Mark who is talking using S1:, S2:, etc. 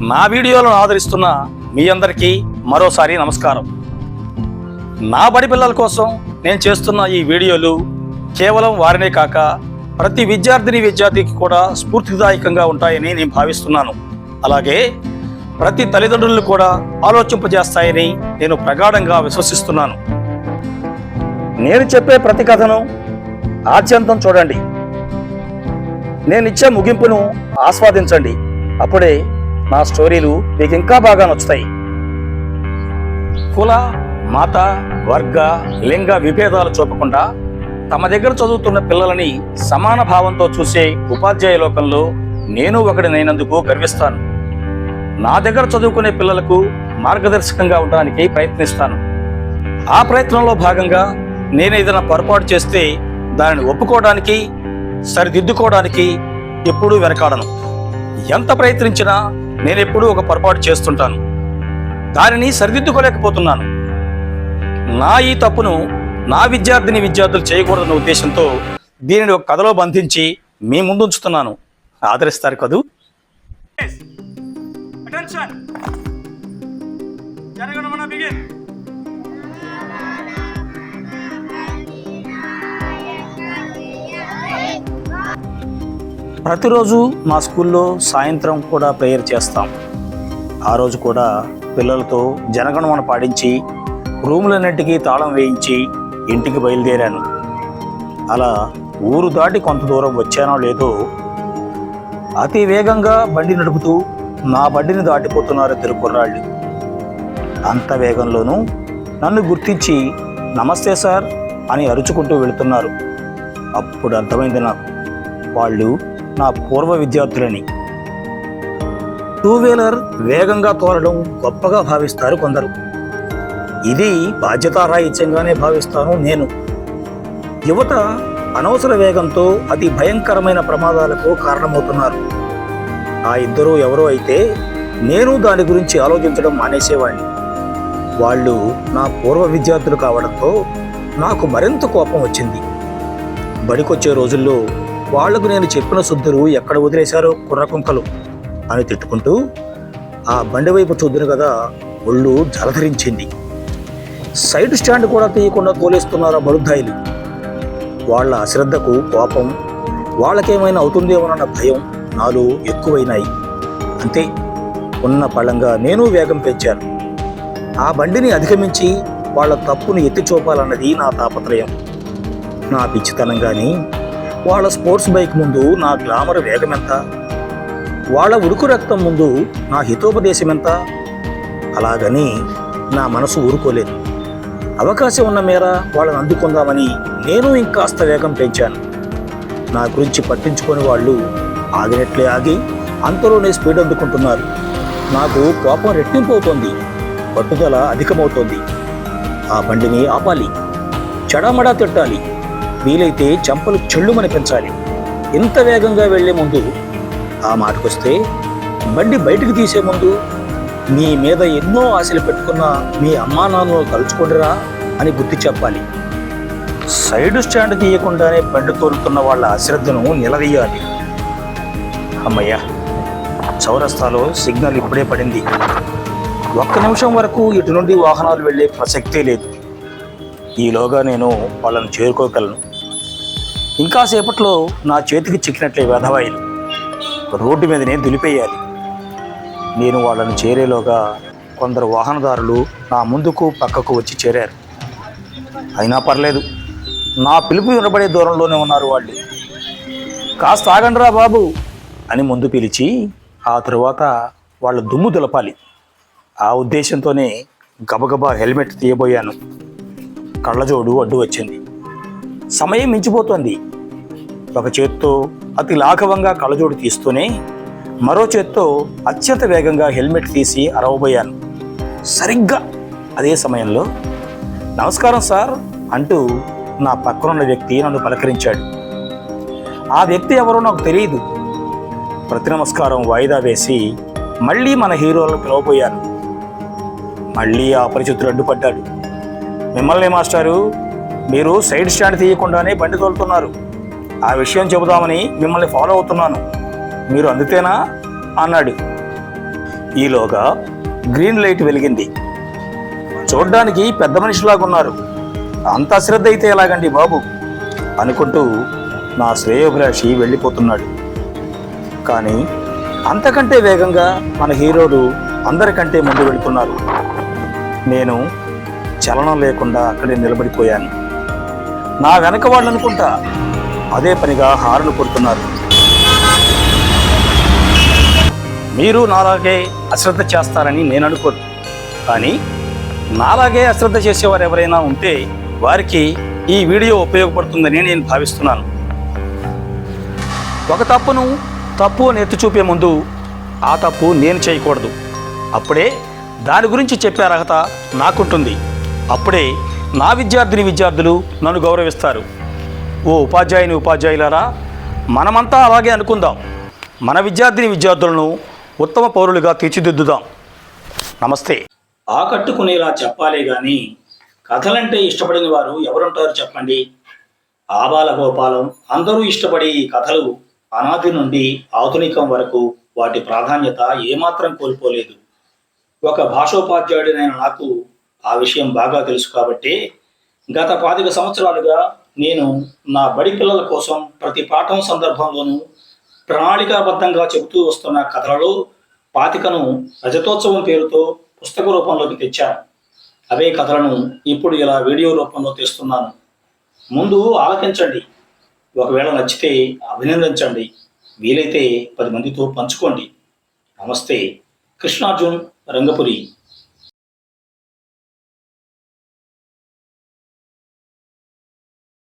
S1: నా వీడియోలను ఆదరిస్తున్న మీ అందరికీ మరోసారి నమస్కారం. నా బడి పిల్లల కోసం నేను చేస్తున్న ఈ వీడియోలు కేవలం వారినే కాక ప్రతి విద్యార్థిని విద్యార్థికి కూడా స్ఫూర్తిదాయకంగా ఉంటాయని నేను భావిస్తున్నాను. అలాగే ప్రతి తల్లిదండ్రులను కూడా ఆలోచింపజేస్తాయని నేను ప్రగాఢంగా విశ్వసిస్తున్నాను. నేను చెప్పే ప్రతి కథను ఆద్యంతం చూడండి. నేను ఇచ్చే ముగింపును ఆస్వాదించండి. అప్పుడే నా స్టోరీలు మీకు ఇంకా బాగా నచ్చుతాయి. కుల మత వర్గ లింగ విభేదాలు చూపకుండా తమ దగ్గర చదువుతున్న పిల్లలని సమాన భావంతో చూసే ఉపాధ్యాయ లోకంలో నేను ఒకటినైనందుకు గర్విస్తాను. నా దగ్గర చదువుకునే పిల్లలకు మార్గదర్శకంగా ఉండడానికి ప్రయత్నిస్తాను. ఆ ప్రయత్నంలో భాగంగా నేను ఏదైనా పొరపాటు చేస్తే దానిని ఒప్పుకోవడానికి సరిదిద్దుకోవడానికి ఎప్పుడూ వెనకాడను. ఎంత ప్రయత్నించినా నేను ఎప్పుడూ ఒక పొరపాటు చేస్తుంటాను. దానిని సరిదిద్దుకోలేకపోతున్నాను. నా ఈ తప్పును నా విద్యార్థిని విద్యార్థులు చేయకూడదన్న ఉద్దేశంతో దీనిని ఒక కథలో బంధించి మీ ముందు ఉంచుతున్నాను ఆదరిస్తారు కదూ? ప్రతిరోజు మా స్కూల్లో సాయంత్రం కూడా ప్రేయర్ చేస్తాం. ఆ రోజు కూడా పిల్లలతో జనగణమన పాడించి రూములన్నింటికీ తాళం వేయించి ఇంటికి బయలుదేరాను. అలా ఊరు దాటి కొంత దూరం వచ్చానో లేదో అతి వేగంగా బండి నడుపుతూ నా బండిని దాటిపోతున్నారు ఇద్దరు కుర్రాళ్ళు. అంత వేగంలోనూ నన్ను గుర్తించి నమస్తే సార్ అని అరుచుకుంటూ వెళుతున్నారు. అప్పుడు అర్థమైంది నాకు. వాళ్ళు నా పూర్వ విద్యార్థులని. టూ వీలర్ వేగంగా తోలడం గొప్పగా భావిస్తారు కొందరు. ఇది బాధ్యతారాహిత్యంగానే భావిస్తాను నేను. యువత అనవసర వేగంతో అతి భయంకరమైన ప్రమాదాలకు కారణమవుతున్నారు. ఆ ఇద్దరు ఎవరో అయితే నేను దాని గురించి ఆలోచించడం మానేసేవాడిని వాళ్ళు నా పూర్వ విద్యార్థులు కావడంతో నాకు మరింత కోపం వచ్చింది. బడికొచ్చే రోజుల్లో వాళ్ళకు నేను చెప్పిన శుద్ధులు ఎక్కడ వదిలేశారో? కుర్రకుంకలు అని తిట్టుకుంటూ ఆ బండి వైపు చూద్దును కదా ఒళ్ళు జలధరించింది. సైడ్ స్టాండ్ కూడా తీయకుండా తోలేస్తున్నారు ఆ వాళ్ళ అశ్రద్ధకు కోపం వాళ్ళకేమైనా అవుతుందేమోనన్న భయం నాలో ఎక్కువైనాయి. అంతే ఉన్న పళంగా నేను వేగం పెంచాను. ఆ బండిని అధిగమించి వాళ్ళ తప్పును ఎత్తి చూపాలన్నది నా తాపత్రయం. నా పిచ్చితనం కానీ వాళ్ళ స్పోర్ట్స్ బైక్ ముందు నా గ్లామర్ వేగం ఎంత? వాళ్ళ ఉడుకు రక్తం ముందు నా హితోపదేశం ఎంత? అలాగని నా మనసు ఊరుకోలేదు. అవకాశం ఉన్న మేర వాళ్ళని అందుకుందామని నేను ఇంకాస్త వేగం పెంచాను. నా గురించి పట్టించుకొని వాళ్ళు ఆగినట్లే ఆగి అంతలోనే స్పీడ్ అందుకుంటున్నారు. నాకు కోపం రెట్టింపు అవుతోంది. పట్టుదల అధికమవుతోంది. ఆ బండిని ఆపాలి. చెడమడా తిట్టాలి. వీలైతే చెంపలు చెళ్ళుమని పెంచాలి. ఇంత వేగంగా వెళ్ళే ముందు ఆ మాటకొస్తే బండి బయటకు తీసే ముందు మీ మీద ఎన్నో ఆశలు పెట్టుకున్న మీ అమ్మా నాన్నలు తలుచుకుంటురా అని గుర్తు చెప్పాలి. సైడ్ స్టాండ్ తీయకుండానే బండి తోలుతున్న వాళ్ళ అశ్రద్ధను నిలదీయాలి. అమ్మయ్యా చౌరస్తాలో సిగ్నల్ ఇప్పుడే పడింది. ఒక్క నిమిషం వరకు ఇటు నుండి వాహనాలు వెళ్ళే ప్రసక్తే లేదు. ఈలోగా నేను వాళ్ళని చేరుకోగలను. ఇంకా సేపట్లో నా చేతికి చిక్కినట్లే వెధవాయిలు. రోడ్డు మీదనే దులిపేయాలి. నేను వాళ్ళని చేరేలోగా కొందరు వాహనదారులు నా ముందుకు పక్కకు వచ్చి చేరారు. అయినా పర్లేదు నా పిలుపు వినబడే దూరంలోనే ఉన్నారు వాళ్ళు. కాస్త ఆగండిరా బాబు అని ముందు పిలిచి ఆ తరువాత వాళ్ళ దుమ్ము దులపాలి. ఆ ఉద్దేశంతోనే గబగబా హెల్మెట్ తీయబోయాను. కళ్ళజోడు అడ్డు వచ్చింది. సమయం మించిపోతోంది. ఒక చేత్తో అతి లాఘవంగా కళ్ళజోడు తీస్తూనే మరో చేత్తో అత్యంత వేగంగా హెల్మెట్ తీసి అరవబోయాను. సరిగ్గా అదే సమయంలో నమస్కారం సార్ అంటూ నా పక్కనున్న వ్యక్తి నన్ను పలకరించాడు. ఆ వ్యక్తి ఎవరో నాకు తెలియదు. ప్రతి నమస్కారం వాయిదా వేసి మళ్ళీ మన హీరోలను పిలవబోయాను. మళ్ళీ ఆ పరిచితులు అడ్డుపడ్డాడు. మిమ్మల్ని మాస్టారు మీరు సైడ్ స్టాండ్ తీయకుండానే బండి తోలుతున్నారు. ఆ విషయం చెబుదామని మిమ్మల్ని ఫాలో అవుతున్నాను. మీరు అందుతేనా? అన్నాడు. ఈలోగా గ్రీన్ లైట్ వెలిగింది. చూడ్డానికి పెద్ద మనిషిలాగా ఉన్నారు. అంత అశ్రద్ధ అయితే ఎలాగండి బాబు? అనుకుంటూ నా శ్రేయోభిలాషి వెళ్ళిపోతున్నాడు. కానీ అంతకంటే వేగంగా మన హీరోలు అందరికంటే ముందు వెళుతున్నారు. నేను చలనం లేకుండా అక్కడే నిలబడిపోయాను. నా వెనక వాళ్ళు అనుకుంటా అదే పనిగా హారను కొడుతున్నారు. మీరు నాలాగే అశ్రద్ధ చేస్తారని నేను అనుకోను. కానీ నాలాగే అశ్రద్ధ చేసేవారు ఎవరైనా ఉంటే వారికి ఈ వీడియో ఉపయోగపడుతుందని నేను భావిస్తున్నాను. ఒక తప్పును తప్పు అని ఎత్తి చూపే ముందు ఆ తప్పు నేను చేయకూడదు. అప్పుడే దాని గురించి చెప్పే అర్హత నాకుంటుంది. అప్పుడే నా విద్యార్థిని విద్యార్థులు నన్ను గౌరవిస్తారు. ఓ ఉపాధ్యాయుని ఉపాధ్యాయులారా మనమంతా అలాగే అనుకుందాం. మన విద్యార్థిని విద్యార్థులను ఉత్తమ పౌరులుగా తీర్చిదిద్దుదాం. నమస్తే. ఆకట్టుకునేలా చెప్పాలే కానీ కథలంటే ఇష్టపడిన వారు ఎవరుంటారు చెప్పండి? ఆబాల గోపాలం అందరూ ఇష్టపడే ఈ కథలు అనాది నుండి ఆధునికం వరకు వాటి ప్రాధాన్యత ఏమాత్రం కోల్పోలేదు. ఒక భాషోపాధ్యాయుడినైన నాకు ఆ విషయం బాగా తెలుసు కాబట్టి గత పాతిక సంవత్సరాలుగా నేను నా బడి పిల్లల కోసం ప్రతి పాఠం సందర్భంలోనూ ప్రణాళికాబద్ధంగా చెబుతూ వస్తున్న కథలలో పాతికను రజతోత్సవం పేరుతో పుస్తక రూపంలోకి తెచ్చాను. అవే కథలను ఇప్పుడు ఇలా వీడియో రూపంలో తెస్తున్నాను. ముందు ఆలకించండి. ఒకవేళ నచ్చితే అభినందించండి. వీలైతే పది మందితో పంచుకోండి. నమస్తే. కృష్ణార్జున్ రంగపురి.